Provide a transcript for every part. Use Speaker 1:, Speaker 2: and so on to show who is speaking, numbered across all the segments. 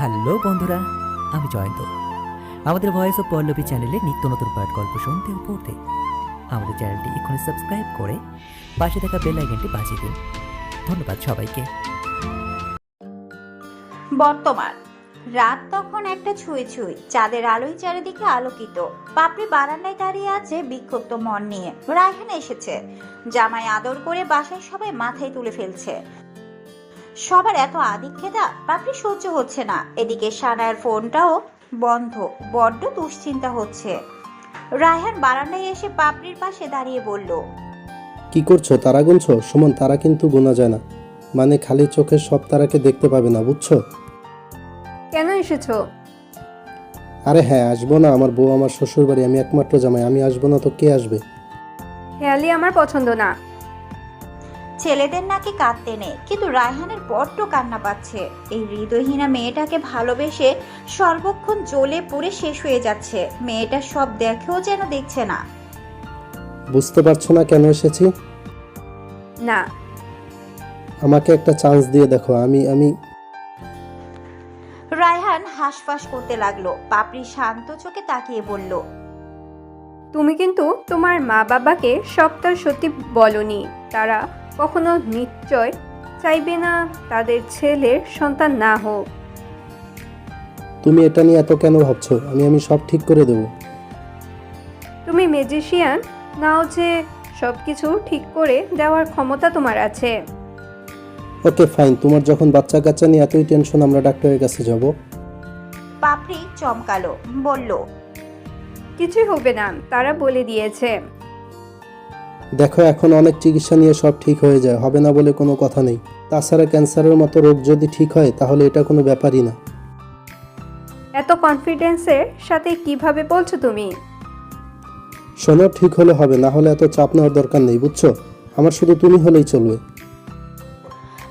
Speaker 1: Hello বন্ধুরা, আমি জয়ন্ত। আমাদের ভয়েস অফ পল্লবী চ্যানেলে নিত্য নতুন পাঠ গল্প শুনতে ও পড়তে আমাদের চ্যানেলটি এখনই সাবস্ক্রাইব করে পাশে থাকা বেল আইকনটি বাজিয়ে দিন। ধন্যবাদ সবাইকে।
Speaker 2: বর্তমান, রাত তখন একটা ছুঁই ছুঁই, চাঁদের আলোয় চারিদিকে আলোকিত। পাপড়ি বারান্দায় দাঁড়িয়ে আছে বিক্ষুব্ধ মন নিয়ে। রায়হান এসেছে। জামাই আদর করে বাসায় সবাই মাথায় তুলে ফেলছে। সবার এত আদিক্ষেতা পাপড়ি সহ্য হচ্ছে না। এদিকে সানায়ের ফোনটাও বন্ধ বড্ড দুশ্চিন্তা হচ্ছে। রায়হান বারান্দায় এসে পাপড়ির পাশে দাঁড়িয়ে বলল
Speaker 3: কি করছ? তারা গুনছো? সুমন তারা কিন্তু গোনা যায় না। মানে খালি চোখে সব তারাকে দেখতে পাবে না বুঝছ?
Speaker 4: কেন এসেছ?
Speaker 3: আরে হ্যাঁ আসব না। আমার বউ আমার শ্বশুর বাড়ি আমি একমাত্র জামাই। আমি আসব না তো কে আসবে?
Speaker 4: হেয়ালি আমার পছন্দ না।
Speaker 2: ছেলেদের নাকি কাঁদতে নেই। কিন্তু রায়হানের বড্ড কান্না পাচ্ছে। এই হৃদয়হীনা মেয়েটাকে ভালোবেসে সর্বক্ষণ জ্বলে পুড়ে শেষ হয়ে যাচ্ছে। মেয়েটা সব দেখেও যেন দেখছে না।
Speaker 3: বুঝতে পারছ না কেন এসেছি?
Speaker 4: না।
Speaker 3: আমাকে একটা চান্স দিয়ে দেখো আমি আমি
Speaker 2: রায়হান হাঁসফাঁস করতে লাগল। পাপড়ি শান্ত চোখে তাকিয়ে বলল
Speaker 4: তুমি কিন্তু তোমার মা বাবাকে সবটা সত্যি বলনি। তারা কখনো নিশ্চয় চাইবে না তাদের ছেলের সন্তান না হোক।
Speaker 3: তুমি এটা নিয়ে এত কেন ভাবছ? আমি আমি সব ঠিক করে দেবো।
Speaker 4: তুমি ম্যাজিশিয়ান নাও যে সব কিছু ঠিক করে দেওয়ার ক্ষমতা তোমার আছে।
Speaker 3: Okay fine. তোমার যখন বাচ্চা কাচ্চা নিয়ে এতই টেনশন আমরা ডাক্তারের কাছে যাব।
Speaker 2: পাপড়ি চমকালো বলল
Speaker 4: কিছুই হবে না তারা বলে দিয়েছে।
Speaker 3: দেখো এখন অনেক চিকিৎসা নিয়ে সব ঠিক হয়ে যায় হবে না বলে কোনো কথা নেই। তাছাড়া ক্যান্সারের মতো রোগ যদি ঠিক হয় তাহলে এটা কোনো ব্যাপারই না।
Speaker 4: এত কনফিডেন্সের সাথে কীভাবে বলছো তুমি?
Speaker 3: শোনো ঠিক হলে হবে না হলে এত চাপ নেওয়ার দরকার নেই বুঝছ? আমার শুধু তুমি হলেই চলবে।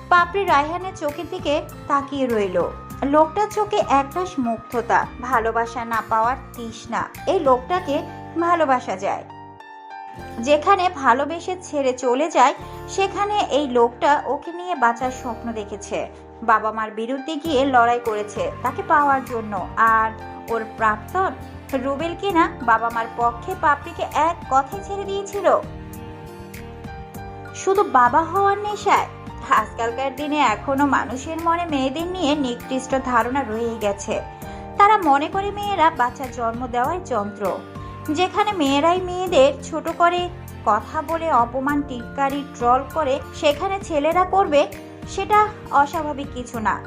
Speaker 2: পাপড়ি রায়হানের চোখের দিকে তাকিয়ে রইল। লোকটার চোখে একরাশ মুগ্ধতা ভালোবাসা না পাওয়ার তৃষ্ণা। এই লোকটাকে ভালোবাসা যায়। যেখানে ভালোবেসে ছেড়ে চলে যায়, সেখানে এই লোকটা ওকে নিয়ে বাঁচার স্বপ্ন দেখেছে। বাবা মার বিরুদ্ধে গিয়ে লড়াই করেছে তাকে পাওয়ার জন্য। আর ওর প্রাক্তন রুবেল কিনা বাবা মার পক্ষে পাপড়িকে এক কথায় ছেড়ে দিয়েছিল। শুধু বাবা হওয়ার নেশায়। আজকালকার দিনে এখনও মানুষের মনে মেয়েদের নিয়ে নিকৃষ্ট ধারণা রয়েই গেছে। তারা মনে করে মেয়েরা বাচ্চা জন্ম দেওয়ার যন্ত্র। যেখানে মেয়েরাই মেয়েদের ছোট করে কথা বলে, অপমান, টিটকারি, ট্রল করে সেখানে ছেলেরা করবে সেটা অস্বাভাবিক কিছু না।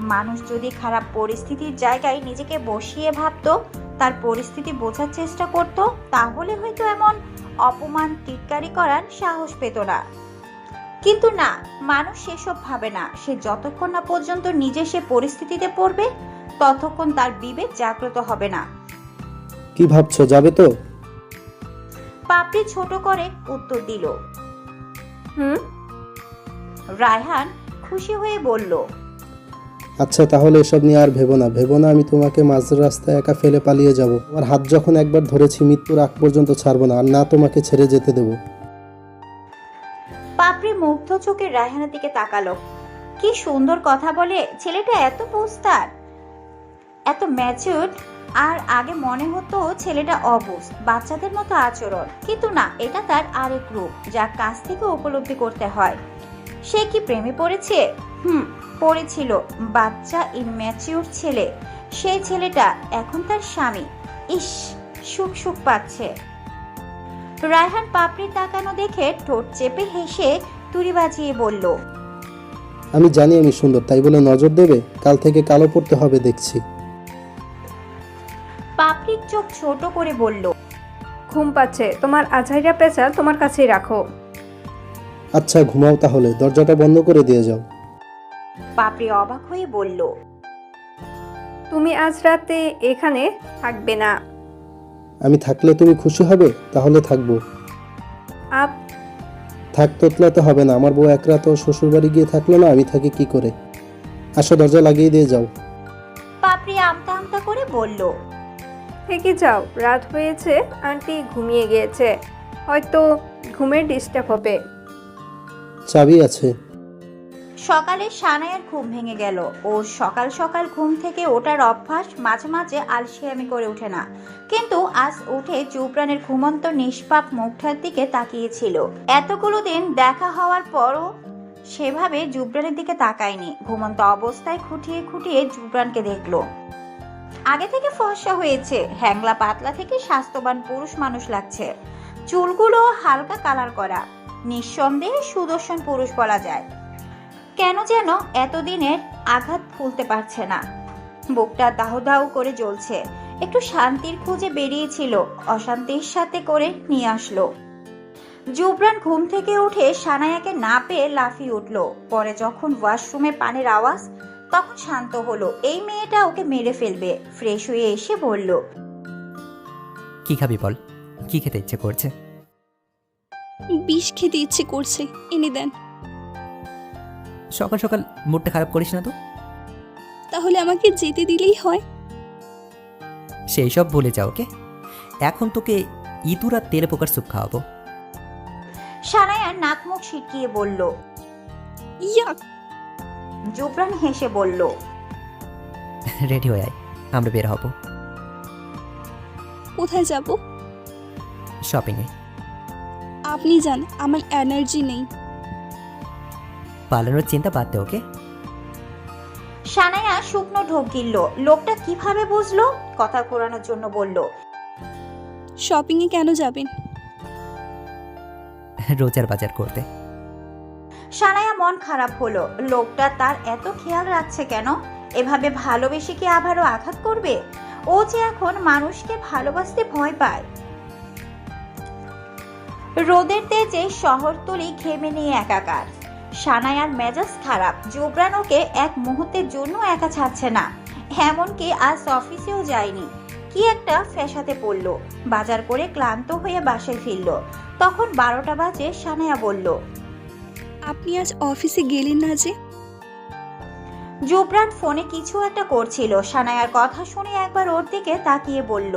Speaker 2: মানুষ যদি খারাপ পরিস্থিতির জায়গায় নিজেকে বসিয়ে ভাবতো, তার পরিস্থিতি বোঝার চেষ্টা করত, তাহলে হয়তো এমন অপমান, টিটকারি করার সাহস পেত না। কিন্তু না, মানুষ সেসব ভাবে না। সে যতক্ষণ না পর্যন্ত নিজে সে পরিস্থিতিতে পড়বে, ততক্ষণ তার বিবেক জাগ্রত হবে না।
Speaker 3: কি ভাবছ যাবে তো?
Speaker 2: পাপড়ি ছোট করে উত্তর দিল।
Speaker 4: হুম?
Speaker 2: রায়হান খুশি হয়ে বলল
Speaker 3: আচ্ছা তাহলে এসব নিয়ে আর ভেবো না। ভেবো না আমি তোমাকে মাঝ রাস্তায় একা ফেলে পালিয়ে যাব। আমার হাত যখন একবার ধরেছি মৃত্যুর আগ পর্যন্ত ছাড়বো না। আর না তোমাকে ছেড়ে যেতে দেবো।
Speaker 2: পাপড়ি মুগ্ধ চোখে রায়হানের দিকে তাকালো। কি সুন্দর কথা বলে ছেলেটা এত পোস্তার এত ম্যাচিউর আর আগে মনে হতো ছেলেটা অবস বাচ্চাদের মতো আচরণ। কিন্তু না, এটা তার আরেক রূপ, যা কাছ থেকে উপলব্ধি করতে হয়। সে কি প্রেমে পড়েছে? হুম, পড়েছিল। বাচ্চা ইম্যাচিউর ছেলে। সেই ছেলেটা এখন তার স্বামী। ইস, সুখ সুখ পাচ্ছে। রায়হান পাপড়ি তাকানো দেখে ঠোঁট চেপে হেসে তুড়ি বাজিয়ে বলল,
Speaker 3: আমি জানি আমি সুন্দর, তাই বলে নজর দেবে? কাল থেকে কালো পড়তে হবে, দেখছি।
Speaker 2: পাপড়ির চোখ ছোট করে বলল
Speaker 4: ঘুম পাচ্ছে তোমার আঝাইরা পেঁচা তোমার কাছেই রাখো।
Speaker 3: আচ্ছা ঘুমাও তাহলে দরজাটা বন্ধ করে দিয়ে যাও।
Speaker 2: পাপড়ি অবাক হয়ে বলল
Speaker 4: তুমি আজ রাতে এখানে থাকবে না।
Speaker 3: আমি থাকলে তুমি খুশি হবে? তাহলে থাকব।
Speaker 4: আপ
Speaker 3: থাক তোতলাতে হবে না আমার বউ এক রাত শ্বশুর বাড়ি গিয়ে থাকল না আমি থাকি কি করে? আসো দরজা লাগিয়ে দিয়ে যাও।
Speaker 2: পাপড়ি আমতা আমতা করে বলল
Speaker 4: থেকে যাও। রাত হয়েছে আন্টি ঘুমিয়ে গিয়েছে। হয়তো ঘুমের ডিস্টার্ব হবে।
Speaker 3: চাবি আছে।
Speaker 2: সকালে সানায়ার ঘুম ভেঙে গেল। ও সকাল সকাল ঘুম থেকে ওঠার অভ্যাস মাঝে মাঝে আলসেয়ামি করে ওঠে না। কিন্তু আজ উঠে চুপরানের ঘুমন্ত নিষ্পাপ মুখটার দিকে তাকিয়েছিল। এতগুলো দিন দেখা হওয়ার পরও সেভাবে জুবরানের দিকে তাকায়নি। ঘুমন্ত অবস্থায় খুঁটিয়ে খুঁটিয়ে জুবরানকে দেখল। আগে থেকে ফর্সা হয়েছে, হ্যাংলা পাতলা থেকে স্বাস্থ্যবান পুরুষ মানুষ লাগছে। চুলগুলো হালকা কালার করা, নিঃসন্দেহে সুদর্শন পুরুষ বলা যায়। কেন যেন এতদিনের আঘাত ভুলতে পারছে না। বুকটা দাহ দাহ করে জ্বলছে, একটু শান্তির খুঁজে বেরিয়েছিল, অশান্তির সাথে করে নিয়ে আসলো। জুবরান ঘুম থেকে উঠে সানায়াকে না পেয়ে লাফিয়ে উঠল, পরে যখন ওয়াশরুমে পানির আওয়াজ তখন শান্ত হলো। এই মেয়েটা ওকে মেরে ফেলবে। ফ্রেশ হয়ে এসে বলল
Speaker 1: কি খাবি বল? কি খেতে ইচ্ছে করছে?
Speaker 5: বিষ খেতে ইচ্ছে করছে। এনে দেন।
Speaker 1: সকাল সকাল মুডটা খারাপ করিস না তো।
Speaker 5: তাহলে আমাকে যেতে দিলেই হয়।
Speaker 1: সেই সব ভুলে যাও ওকে। এখন তোকে ইঁদুর আর তেলে পোকার স্যুপ খাওয়াবো।
Speaker 2: সানায়া নাক মুখ ছিটকিয়ে বলল
Speaker 5: ইয়াক
Speaker 2: জুবরান হেসে বলল
Speaker 1: রেডি হয়ে আয় আমরা বের হব।
Speaker 5: কোথায় যাব?
Speaker 1: শপিংয়ে
Speaker 5: আপনি যান আমার এনার্জি নেই।
Speaker 1: পালানোর চিন্তা বাদ দে ওকে।
Speaker 2: সানায়া শুকনো ঢোক গিলল। লোকটা কীভাবে বুঝলো? কথা কোরানোর জন্য বলল
Speaker 5: শপিংয়ে কেন যাবেন?
Speaker 1: রোজার বাজার করতে।
Speaker 2: সানায়া মন খারাপ হলো। লোকটা তার এত খেয়াল রাখছে কেন? এভাবে ভালোবেসে কি আবারও আঘাত করবে? ও যে এখন মানুষকে ভালোবাসতে ভয় পায়। রোদের তেজে শহরতলি ঘেমে নিয়ে একাকার। সানায়ার মেজাজ খারাপ। জোবরান ওকে এক মুহূর্তের জন্য একা ছাড়ছে না। এমনকি আজ অফিসেও যায়নি। কি একটা ফ্যাসাতে পড়ল। বাজার করে ক্লান্ত হয়ে বাসায় ফিরল। তখন বারোটা বাজে, সানায়া বলল
Speaker 5: আপনি আজ অফিসে গেলেন না যে?
Speaker 2: জুবরান ফোনে কিছু একটা করছিল। সানায়ার কথা শুনে একবার ওর দিকে তাকিয়ে বলল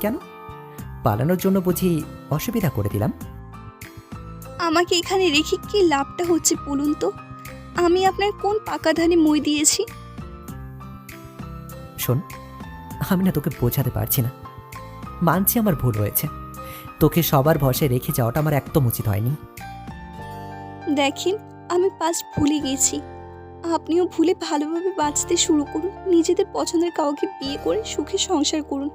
Speaker 1: কেন? পালানোর জন্য বুঝি অসুবিধা করে দিলাম?
Speaker 5: আমাকে এখানে রেখে কি লাভটা হচ্ছে বলুন তো? আমি আপনার কোন পাকা ধানে মই দিয়েছি?
Speaker 1: শোন আমি না তোকে বোঝাতে পারছি না। মানছি আমার ভুল হয়েছে। তোকে সবার ভরসায় রেখে যাওয়াটা আমার একদম উচিত হয়নি।
Speaker 5: দেখেন, আমি পাস্ট ভুলে গেছি। আপনিও ভুলে ভালোভাবে বাঁচতে শুরু করুন, নিজেদের পছন্দের কাউকে বিয়ে করে সুখে সংসার করুন।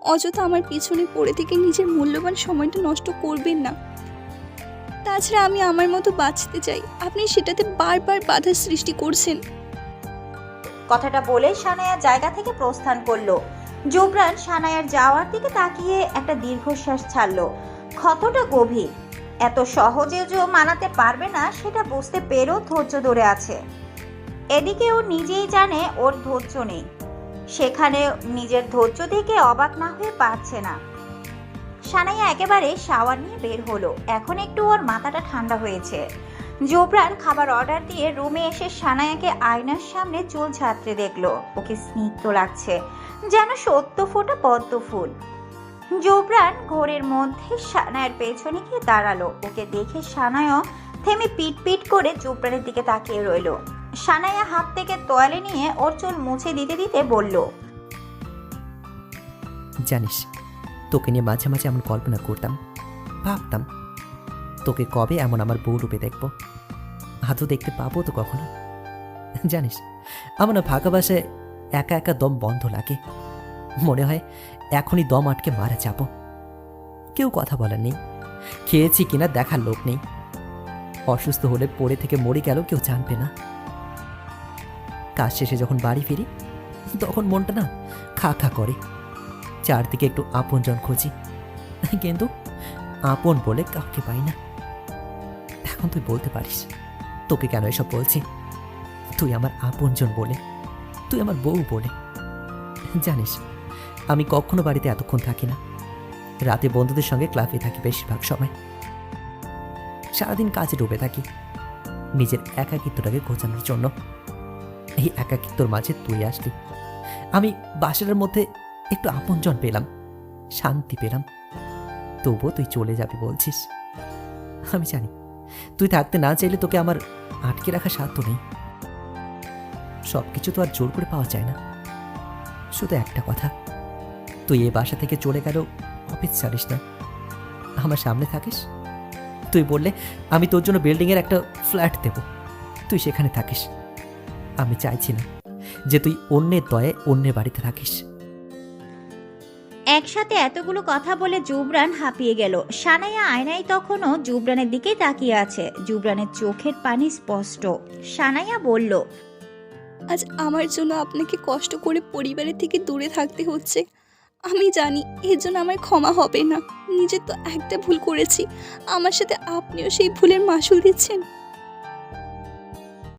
Speaker 5: অযথা আমার পিছনে পড়ে থেকে নিজের মূল্যবান সময়টা নষ্ট করবেন না। তাছাড়া আমি আমার মতো বাঁচতে চাই, আপনি সেটাতে বারবার বাধার সৃষ্টি করছেন।
Speaker 2: কথাটা বলে সানায়া জায়গা থেকে প্রস্থান করল। জুবরান সানায়ার যাওয়ার দিকে তাকিয়ে একটা দীর্ঘশ্বাস ছাড়লো। ক্ষতটা গভীর। এত সহজে যে মানাতে পারবে না, সেটা বুঝতে পেরেও ধৈর্য ধরে আছে। এদিকে ও নিজেই জানে ওর ধৈর্য নেই। সেখানে নিজের ধৈর্য দেখে অবাক না হয়ে পারছে না। সানাইয়া একেবারে শাওয়ার নিয়ে বের হলো। এখন একটু ওর মাথাটা ঠান্ডা হয়েছে। জোবরান খাবার অর্ডার দিয়ে রুমে এসে সানায়াকে আয়নার সামনে চুল ঝাঁতরে দেখল। ওকে স্নিগ্ধ লাগছে। যেন সত্য ফোটা পদ্ম ফুল। জোবরান ঘোরের মধ্যে সানায়ের পেছনে গিয়ে দাঁড়াল। ওকে দেখে সানায়ও থেমে পিট পিট করে জোবরানের দিকে তাকিয়ে রইল। সানায়া হাত থেকে তোয়ালে নিয়ে ওর চুল মুছে দিতে দিতে বলল,
Speaker 1: জানিস, তোকে নিয়ে মাঝে মাঝে এমন কল্পনা করতাম, ভাবতাম, তোকে কবে এমন আমার বউ রূপে দেখব? আদৌ দেখতে পাবো তো কখনো? জানিস, আমার না একা একা দম বন্ধ লাগে। মনে হয় এখনই দম আটকে মারা যাব। কেউ কথা বলার নেই। খেয়েছি কিনা দেখার লোক নেই। অসুস্থ হলে পড়ে থেকে মরে গেল কেউ জানবে না। কাজ শেষে যখন বাড়ি ফিরি, তখন মনটা না খা খা করে। চারদিকে একটু আপনজন খুঁজি। কিন্তু আপন বলে কাউকে পাই না। এখন তুই বলতে পারিস, তোকে কেন এসব বলছি? তুই আমার আপনজন বলে, তুই আমার বউ বলে। জানিস আমি কখনো বাড়িতে এতক্ষণ থাকি না। রাতে বন্ধুদের সঙ্গে ক্লাবে থাকি বেশিরভাগ সময়। সারাদিন কাজে ডুবে থাকি। নিজের একাকিত্বটাকে ঘোচানোর জন্য। এই একাকিত্বর মাঝে তুই আসলি। আমি বাসার মধ্যে একটু আপনজন পেলাম। শান্তি পেলাম। তবুও তুই চলে যাবি বলছিস। আমি জানি। তুই থাকতে না চাইলে তোকে আমার আটকে রাখা সাধ্য নেই। সব কিছু তো আর জোর করে পাওয়া যায় না। শুধু একটা কথা। তুই এ বাসা থেকে চলে গেল অফিস ছাড়িস না। আমার সামনে থাকিস। তুই বললে আমি তোর জন্য বিল্ডিংয়ের একটা ফ্ল্যাট দেব। তুই সেখানে থাকিস। আমি চাইছি না যে তুই অন্যের দয়ে অন্যের বাড়িতে থাকিস।
Speaker 2: একসাথে এতগুলো কথা বলে জুবরান হাঁপিয়ে গেল। সানাইয়া আয়নায় তখনও জুবরানের দিকে তাকিয়ে আছে। জুবরানের চোখের পানি স্পষ্ট। সানাইয়া বলল
Speaker 5: আজ আমার জন্য আপনাকে কষ্ট করে পরিবারের থেকে দূরে থাকতে হচ্ছে। আমি জানি এর জন্য আমার ক্ষমা হবে না। নিজে তো একটা ভুল করেছি। আমার সাথে আপনিও সেই ভুলের মাসুল দিচ্ছেন।